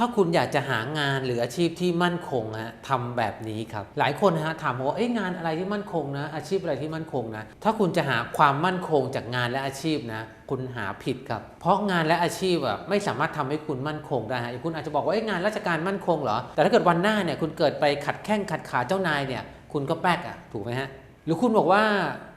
ถ้าคุณอยากจะหางานหรืออาชีพที่มั่นคงฮะทำแบบนี้ครับ หลายคนนะฮะถามว่าเอ้ยงานอะไรที่มั่นคงนะ อาชีพอะไรที่มั่นคงนะ ถ้าคุณจะหาความมั่นคงจากงานและอาชีพนะคุณหาผิดครับ เพราะงานและอาชีพอะไม่สามารถทำให้คุณมั่นคงได้ฮะคุณอาจจะบอกว่าเอ้ยงานราชการมั่นคงเหรอ แต่ถ้าเกิดวันหน้าเนี่ยคุณเกิดไปขัดแข้งขัดขาเจ้านายเนี่ย คุณก็แป๊กอะถูกไหมฮะ รือคุณบอกว่า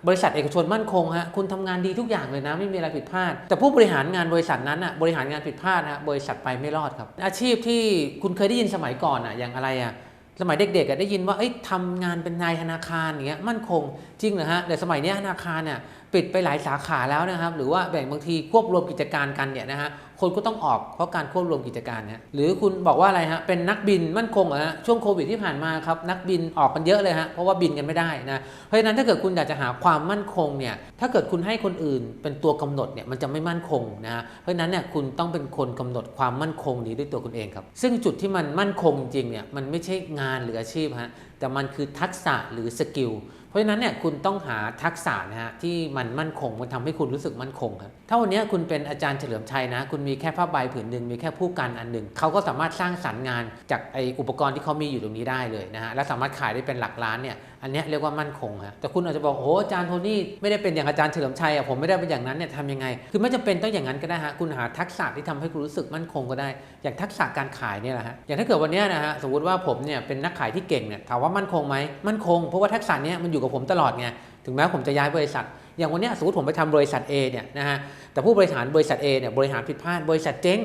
บริษัทเอกชนมั่นคงฮะคุณทำงานดีทุกอย่างเลยนะไม่มีอะไรผิดพลาด แต่ผู้บริหารงานบริษัทนั้นอะบริหารงานผิดพลาดฮะบริษัทไปไม่รอดครับ อาชีพที่คุณเคยได้ยินสมัยก่อนอะอย่างอะไรอะสมัยเด็กๆอะได้ยินว่าเอ้ยทำงานเป็นนายธนาคารอย่างเงี้ยมั่นคงจริงเหรอฮะแต่สมัยนี้ธนาคารเนี่ยปิดไปหลายสาขาแล้วนะครับ หรือว่าแบ่งบางทีควบรวมกิจการกันเนี่ยนะฮะ คนก็ต้องออกเพราะการควบรวมกิจการเนี่ยหรือคุณบอกว่าอะไรฮะเป็นนักบินมั่นคงเหรอฮะช่วงโควิดที่ผ่านมาครับนักบินออกกันเยอะเลยฮะเพราะว่าบินกันไม่ได้นะเพราะฉะนั้นถ้าเกิดคุณอยากจะหาความมั่นคงเนี่ยถ้าเกิดคุณให้คนอื่นเป็นตัวกำหนดเนี่ยมันจะไม่มั่นคงนะเพราะฉะนั้นเนี่ยคุณต้องเป็นคนกำหนดความมั่นคงนี้ด้วยตัวคุณเองครับ ซึ่งจุดที่มันมั่นคงจริงเนี่ยมันไม่ใช่งานหรืออาชีพฮะแต่มันคือทักษะหรือสกิลเพราะฉะนั้นเนี่ยคุณต้องหาทักษะนะฮะที่มันมั่นคงมันทำให้คุณรู้สึกมั่นคงครับถ้าวันนี้คุณเป็นอาจารย์เฉลิมชัยนะ คุณมีแค่ผ้าใบผืนหนึ่งมีแค่ผู้กันอันหนึ่งเขาก็สามารถสร้างสรรค์งานจากไออุปกรณ์ที่เขามีอยู่ตรงนี้ได้เลยนะฮะและสามารถขายได้เป็นหลักล้านเนี่ย อันนี้เรียกว่ามั่นคงฮะแต่คุณอาจจะบอกโอ้อาจารย์โทนี่ไม่ได้เป็นอย่างอาจารย์เฉลิมชัยอะผมไม่ได้เป็นอย่างนั้นเนี่ยทำยังไง คือไม่จำเป็นต้องอย่างนั้นก็ได้ฮะคุณหาทักษะที่ทำให้คุณรู้สึกมั่นคงก็ได้ อย่างทักษะการขายเนี่ยแหละฮะอย่างถ้าเกิดวันนี้นะฮะสมมติว่าผมเนี่ยเป็นนักขายที่เก่งเนี่ยถามว่ามั่นคงไหมมั่นคงเพราะว่าทักษะเนี้ยมันอยู่กับผมตลอดไงถึงแม้ผมจะย้ายบริษัท อย่างวันนี้สมมติผมไปทำบริษัท A เนี่ยนะฮะแต่ผู้บริหารบริษัท A เนี่ยบริหารผิดพลาดบริษัทเจ๊ง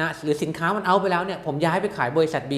นะหรือสินค้ามันเอาไปแล้วเนี่ยผมย้ายไปขายบริษัท B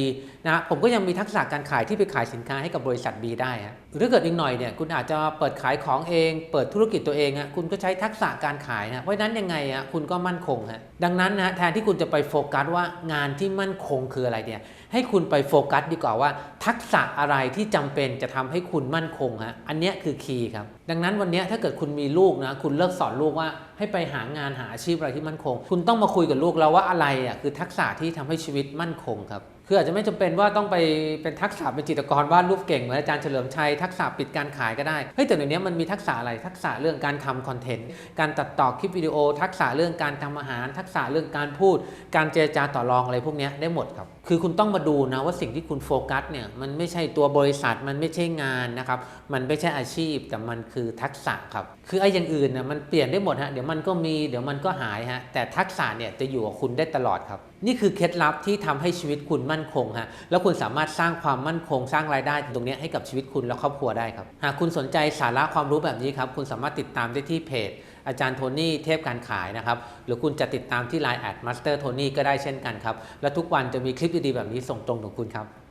นะผมก็ยังมีทักษะการขายที่ไปขายสินค้าให้กับบริษัท B ได้ฮะหรือถ้าเกิดอีกหน่อยเนี่ยคุณอาจจะเปิดขายของเอง เปิดธุรกิจตัวเองฮะคุณก็ใช้ทักษะการขายนะเพราะนั้นยังไงฮะคุณก็มั่นคงฮะดังนั้นนะแทนที่คุณจะไปโฟกัสว่างานที่มั่นคงคืออะไรเนี่ยให้คุณไปโฟกัสดีกว่าว่า ทักษะอะไรที่จำเป็นจะทำให้คุณมั่นคงฮะอันนี้คือคีย์ครับดังนั้นวันนี้ถ้าเกิดคุณมีลูกนะคุณเลิกสอนลูกว่าให้ไปหางานหาอาชีพอะไรที่มั่นคง คุณต้องมาคุยกับลูกแล้วว่าอะไรอะคือทักษะที่ทำให้ชีวิตมั่นคงครับ คืออาจจะไม่จำเป็นว่าต้องไปเป็นทักษะเป็นจิตกรวาดรูปเก่งเหมือนอาจารย์เฉลิมชัยทักษะปิดการขายก็ได้เฮ้ยแต่เดี๋ยวนี้มันมีทักษะอะไรทักษะเรื่องการทำคอนเทนต์การตัดต่อคลิปวิดีโอ ทักษะเรื่องการทำอาหาร ทักษะเรื่องการพูด การเจรจาต่อรองอะไรพวกนี้ได้หมดครับ คือคุณต้องมาดูนะว่าสิ่งที่คุณโฟกัสเนี่ยมันไม่ใช่ตัวบริษัทมันไม่ใช่งานนะครับมันไม่ใช่อาชีพแต่มันคือทักษะครับคือไอ้อย่างอื่นนะมันเปลี่ยนได้หมดฮะเดี๋ยวมันก็มีเดี๋ยวมันก็หายฮะแต่ทักษะเนี่ยจะอยู่กับคุณได้ตลอดครับ นี่คือเคล็ดลับที่ทำให้ชีวิตคุณมั่นคงฮะแล้วคุณสามารถสร้างความมั่นคง สร้างรายได้ตรงนี้ให้กับชีวิตคุณและครอบครัวได้ครับหากคุณสนใจสาระความรู้แบบนี้ครับคุณสามารถติดตามได้ที่เพจอาจารย์โทนี่เทพการขายนะครับ หรือคุณจะติดตามที่ Line แอดมาสเตอร์โทนี่ก็ได้เช่นกันครับ และทุกวันจะมีคลิปดีๆแบบนี้ส่งตรงถึงคุณครับ